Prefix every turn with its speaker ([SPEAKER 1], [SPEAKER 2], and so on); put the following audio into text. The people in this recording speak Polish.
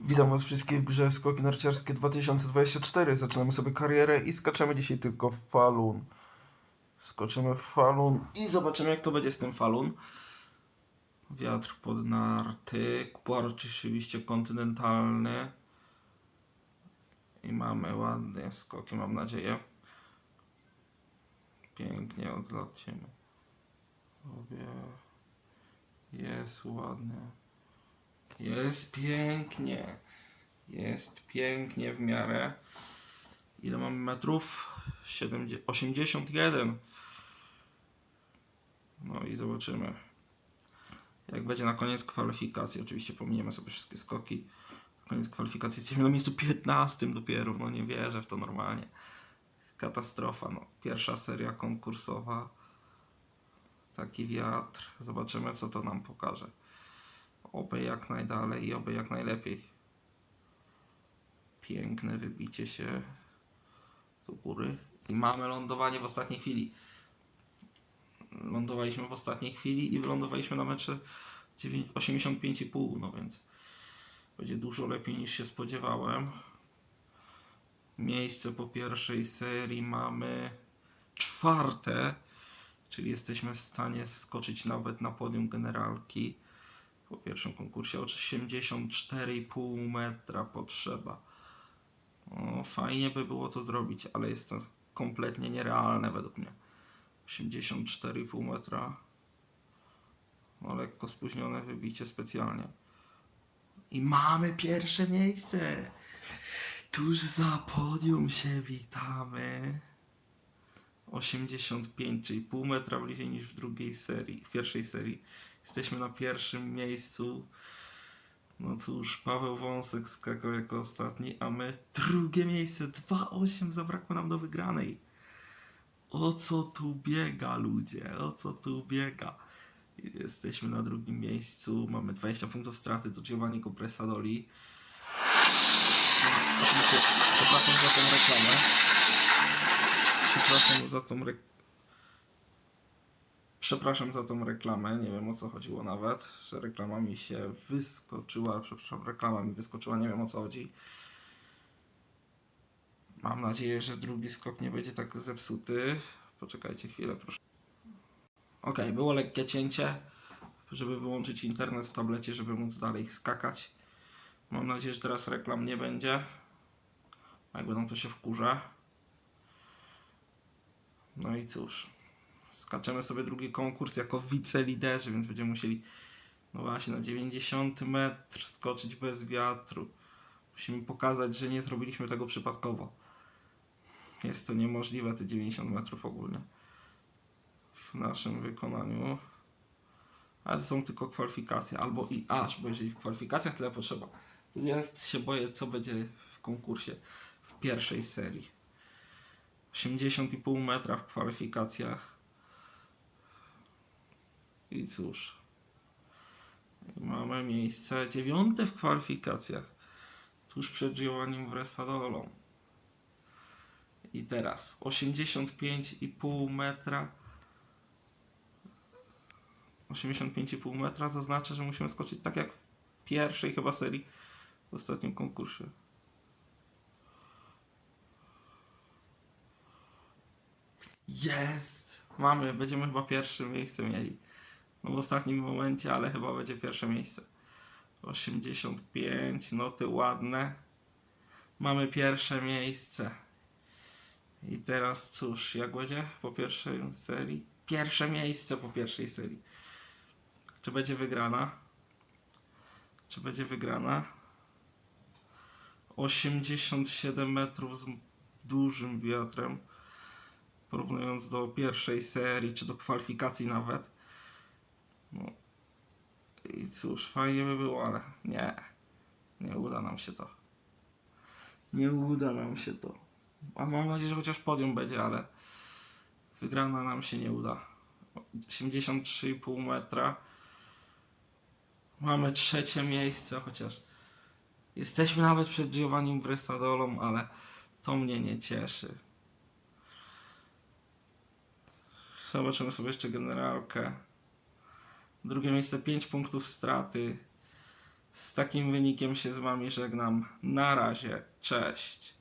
[SPEAKER 1] Witam Was wszystkich w grze Skoki Narciarskie 2024. Zaczynamy sobie karierę i skaczemy dzisiaj tylko w falun. Skoczymy w falun i zobaczymy jak to będzie z tym falun. Wiatr pod narty, płar oczywiście kontynentalny. I mamy ładne skoki, mam nadzieję. Pięknie odlatimy. Obie. Jest ładnie. Jest pięknie. Jest pięknie w miarę. Ile mamy metrów? 70, 81. No i zobaczymy. Jak będzie na koniec kwalifikacji. Oczywiście pominiemy sobie wszystkie skoki. Na koniec kwalifikacji jesteśmy na miejscu 15 dopiero. No nie wierzę w to normalnie. Katastrofa. No. Pierwsza seria konkursowa. Taki wiatr. Zobaczymy co to nam pokaże. Oby jak najdalej i oby jak najlepiej. Piękne wybicie się do góry. I mamy lądowanie w ostatniej chwili. Lądowaliśmy w ostatniej chwili i wylądowaliśmy na metrze 9 85,5, no więc będzie dużo lepiej niż się spodziewałem. Miejsce po pierwszej serii mamy czwarte, czyli jesteśmy w stanie wskoczyć nawet na podium generalki po pierwszym konkursie. 84,5 metra potrzeba. O, fajnie by było to zrobić, ale jest to kompletnie nierealne według mnie. 84,5 metra. No, lekko spóźnione wybicie specjalnie. I mamy pierwsze miejsce. Tuż za podium się witamy. 85, czyli pół metra bliżej niż w drugiej serii, w pierwszej serii. Jesteśmy na pierwszym miejscu. No cóż, Paweł Wąsek skakał jako ostatni, a my drugie miejsce. 2,8 zabrakło nam do wygranej. O co tu biega, ludzie? O co tu biega? Jesteśmy na drugim miejscu. Mamy 20 punktów straty do Giovanni Compressadoli. Oczywiście, Przepraszam za tą reklamę. Przepraszam za tą reklamę. Przepraszam za tą reklamę, nie wiem o co chodziło nawet, że reklama mi się wyskoczyła, przepraszam, reklama mi wyskoczyła, nie wiem o co chodzi. Mam nadzieję, że drugi skok nie będzie tak zepsuty. Poczekajcie chwilę, proszę. Ok, było lekkie cięcie, żeby wyłączyć internet w tablecie, żeby móc dalej skakać. Mam nadzieję, że teraz reklam nie będzie. Jak będą, to się wkurzę. No i cóż. Skaczemy sobie drugi konkurs jako wiceliderzy, więc będziemy musieli no właśnie na 90 metr skoczyć bez wiatru. Musimy pokazać, że nie zrobiliśmy tego przypadkowo. Jest to niemożliwe, te 90 metrów ogólnie w naszym wykonaniu. Ale to są tylko kwalifikacje, albo i aż, bo jeżeli w kwalifikacjach tyle potrzeba, to ja się boję, co będzie w konkursie w pierwszej serii. 80,5 metra w kwalifikacjach. I cóż. Mamy miejsce dziewiąte w kwalifikacjach. Tuż przed Giovannim Vresadolą. I teraz 85,5 metra. 85,5 metra to znaczy, że musimy skoczyć tak jak w pierwszej chyba serii w ostatnim konkursie. Jest! Mamy, będziemy chyba pierwsze miejsce mieli. No w ostatnim momencie, ale chyba będzie pierwsze miejsce. 85, noty ładne. Mamy pierwsze miejsce. I teraz cóż, jak będzie po pierwszej serii? Pierwsze miejsce po pierwszej serii. Czy będzie wygrana? Czy będzie wygrana? 87 metrów z dużym wiatrem. Porównując do pierwszej serii, czy do kwalifikacji nawet. No. I cóż, fajnie by było, ale nie. Nie uda nam się to. Nie uda nam się to. A mam nadzieję, że chociaż podium będzie, ale wygrana nam się nie uda. 83,5 metra. Mamy trzecie miejsce, chociaż jesteśmy nawet przed Giovannim Bresadolą, ale to mnie nie cieszy. Zobaczymy sobie jeszcze generalkę. Drugie miejsce 5 punktów straty. Z takim wynikiem się z Wami żegnam. Na razie. Cześć.